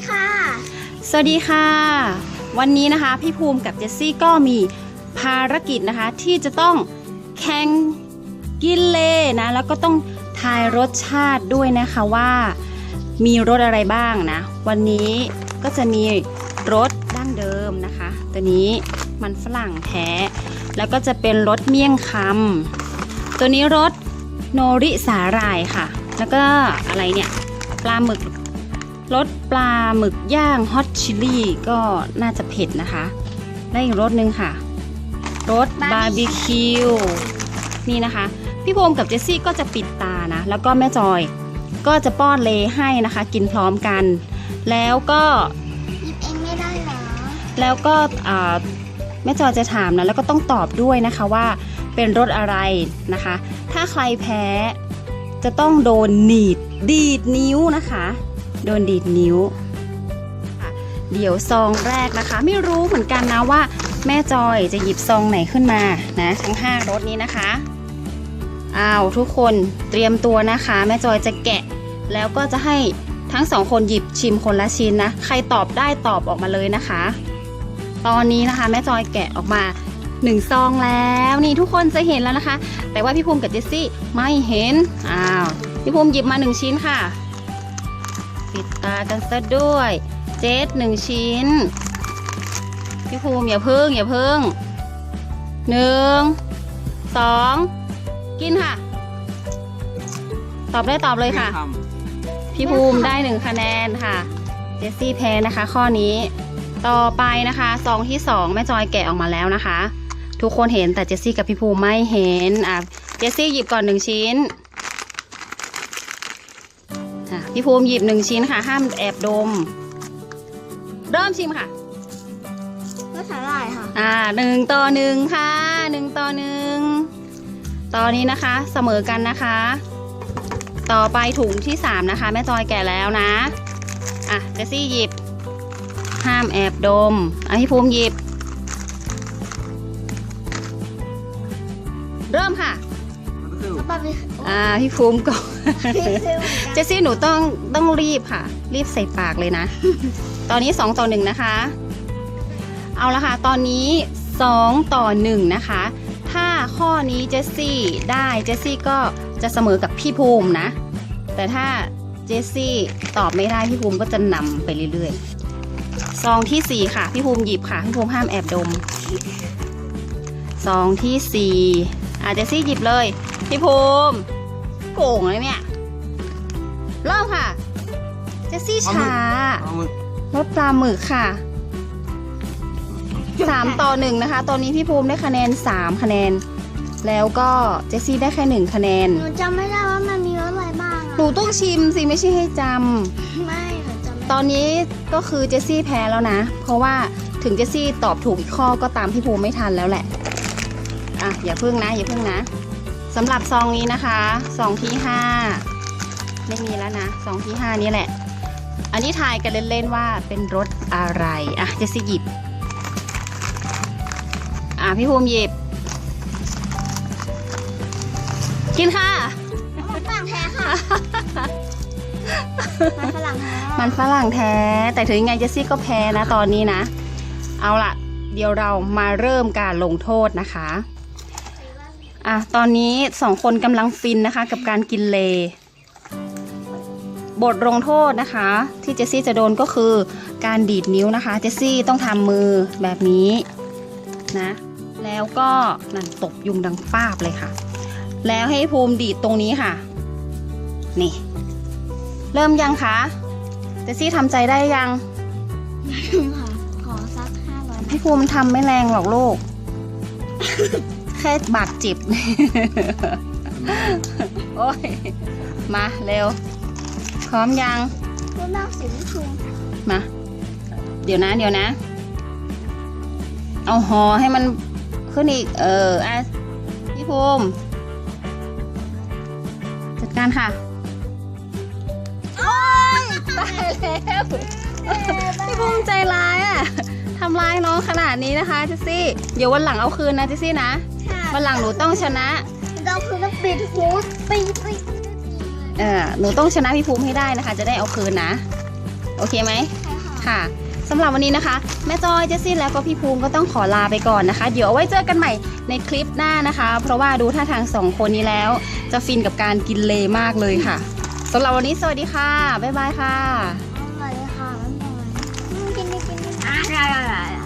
ีค่ะ สวัสดีค่ะ วันนี้นะคะพี่ภูมิกับเจสซี่ก็มีภารกิจนะคะ ที่จะต้องแข่งกินเลนะ แล้วก็ต้องทายรสชาติด้วยนะคะว่ามีรสอะไรบ้างนะ วันนี้ก็จะมีรสดั้งเดิมนะคะ ตัวนี้มันฝรั่งแท้ แล้วก็จะเป็นรสเมี่ยงคำตัวนี้รสโนริสาหร่ายค่ะ แล้วก็อะไรเนี่ยปลาหมึก รสปลาหมึกย่างฮอตชิลลี่ก็น่าจะเผ็ดนะคะได้อีกรสหนึ่งค่ะรสบาร์บีคิวนี่นะคะ พี่โพมกับเจสซี่ก็จะปิดตานะ แล้วก็แม่จอยก็จะป้อนเลให้นะคะ กินพร้อมกัน แล้วก็หยิบเองไม่ได้เหรอแล้วก็อ่าแม่จอยจะถามนะแล้วก็ต้องตอบด้วยนะคะว่าเป็นรสอะไรนะคะ ถ้าใครแพ้จะต้องโดนหนีดดีดนิ้วนะคะ โดนดีดนิ้ว เดี๋ยวซองแรกนะคะ ไม่รู้เหมือนกันนะว่า แม่จอยจะหยิบซองไหนขึ้นมานะทั้ง5รสนี้นะคะอ้าวทุกคนเตรียมตัวนะคะ แม่จอยจะแกะ แล้วก็จะให้ทั้งสองคนหยิบชิมคนละชิ้นนะ ใครตอบได้ตอบออกมาเลยนะคะ ตอนนี้นะคะ แม่จอยแกะออกมาหนึ่งซองแล้วนี่ทุกคนจะเห็นแล้วนะคะ แต่ว่าพี่ภูมิกับเจสซี่ไม่เห็นอ้าวพี่ภูมิหยิบมาหนึ่งชิ้นค่ะ ปิดตากันซะด้วย เจสหนึ่งชิ้น พี่ภูมิอย่าพึ่งอย่าพึ่งหนึ่งสองกินค่ะ ตอบได้ตอบเลยค่ะ พี่ภูมิได้หนึ่งคะแนนค่ะ เจสซี่แพ้นะคะ ข้อนี้ ต่อไปนะคะซองที่สองแม่จอยแกะออกมาแล้วนะคะ ทุกคนเห็นแต่เจสซี่กับพี่ภูมิไม่เห็นอะเจสซี่หยิบก่อนหนึ่งชิ้นอะ พี่ภูมิหยิบหนึ่งชิ้นค่ะ ห้ามแอบดม เริ่มชิมค่ะ ก็สาหร่ายค่ะ อ่าหนึ่งต่อหนึ่งค่ะหนึ่งต่อหนึ่งตอนนี้นะคะเสมอกันนะคะ ต่อไปถุงที่สามนะคะ แม่จอยแก่แล้วนะ อะเจสซี่หยิบ ห้ามแอบดมอะพี่ภูมิหยิบ เริ่มค่ะแล้ว บาร์บีคิวอ่าพี่ภูมิก่อนฟิวฟิวเจสซี่หนูต้องต้องรีบค่ะ รีบใส่ปากเลยนะ ตอนนี้2ต่อ1นะคะ เอาละค่ะ ตอนนี้2ต่อ1นะคะ ถ้าข้อนี้เจสซี่ได้เจสซี่ก็จะเสมอกับพี่ภูมินะ แต่ถ้าเจสซี่ตอบไม่ได้พี่ภูมิก็จะนำไปเรื่อยๆซองทีสี่4ค่ะ พี่ภูมิหยิบค่ะ พี่ภูมิห้ามแอบดมซองทีสี่4 อะเจสซี่หยิบเลย พี่ภูมิโก่งเลยเนี่ยเริ่มค่ะ เจสซี่ช้าเอามือรสปลาหมึกค่ะสามต่อหนึ่งนะคะ ตอนนี้พี่ภูมิได้คะแนนสามคะแนน แล้วก็เจสซี่ได้แค่หนึ่งคะแนน หนูจำไม่ได้ว่ามันมีรสอะไรบ้างหนูต้องชิมสิไม่ใช่ให้จไม่หนูจำไม่ำตอนนี้ก็คือเจสซี่แพ้แล้วนะ เพราะว่าถึงเจสซี่ตอบถูกอีกข้อก็ตามพี่ภูมิไม่ทันแล้วแหละ อะอย่าพึ่งนะอย่าพึ่งนะสำหรับซองนี้นะคะซองที่ห้าไม่มีแล้วนะซองที่ห้านี้แหละ อันนี้ทายกันเล่นๆว่าเป็นรสอะไรอะเจสซี่หยิบอะพี่ภูมิหยิบ กินค่ะ มันฝรั่งแท้ค่ะ มันฝรั่งแท้มันฝรั่งแท้ แต่ถึงยังไงเจสซี่ก็แพ้นะตอนนี้นะ เอาล่ะ เดี๋ยวเรามาเริ่มการลงโทษนะคะ อะตอนนี้สองคนกำลังฟินนะคะกับการกินเล บทลงโทษนะคะ ที่เจสซี่จะโดนก็คือการดีดนิ้วนะคะ เจสซี่ต้องทำมือแบบนี้นะ แล้วก็นั่นตบยุงดังป้าบเลยค่ะ แล้วให้ภูมิดีดตรงนี้ค่ะ นี่ เริ่มยังคะ เจสซี่ทำใจได้ยังค่ะขอสักห้าร้อยพี่ภูมิทำไม่แรงหรอกลูก แค่บาดเจ็บ โอ้ย มาเร็ว พร้อมยังรูปร่างสีชมพูมา เดี๋ยวนะ เดี๋ยวนะ เอาหอให้มันขึ้นอีก เอออะพี่ภูมิจัดการค่ะ โอ้ยตายแล้วพี่ภูมิใจร้ายอะทำร้ายน้องขนาดนี้นะคะเจสซี่ เดี๋ยววันหลังเอาคืนนะเจสซี่นะค่ะ วันหลังหนูต้องชนะเราคือน้องปิดหูปีดปิเออหนูต้องชนะพี่ภูมิให้ได้นะคะ จะได้เอาคืนนะ โอเคไหมค่ะสำหรับวันนี้นะคะ แม่จอยเจสซี่แล้วก็พี่ภูมิก็ต้องขอลาไปก่อนนะคะ เดี๋ยวเอาไว้เจอกันใหม่ในคลิปหน้านะคะ เพราะว่าดูท่าทางสองคนนี้แล้ว จะฟินกับการกินเลมากเลยค่ะสำหรับวันนี้สวัสดีค่ะบ๊ายบายค่ะสวัสดีค่ะบ๊ายบายกินกินกินอะ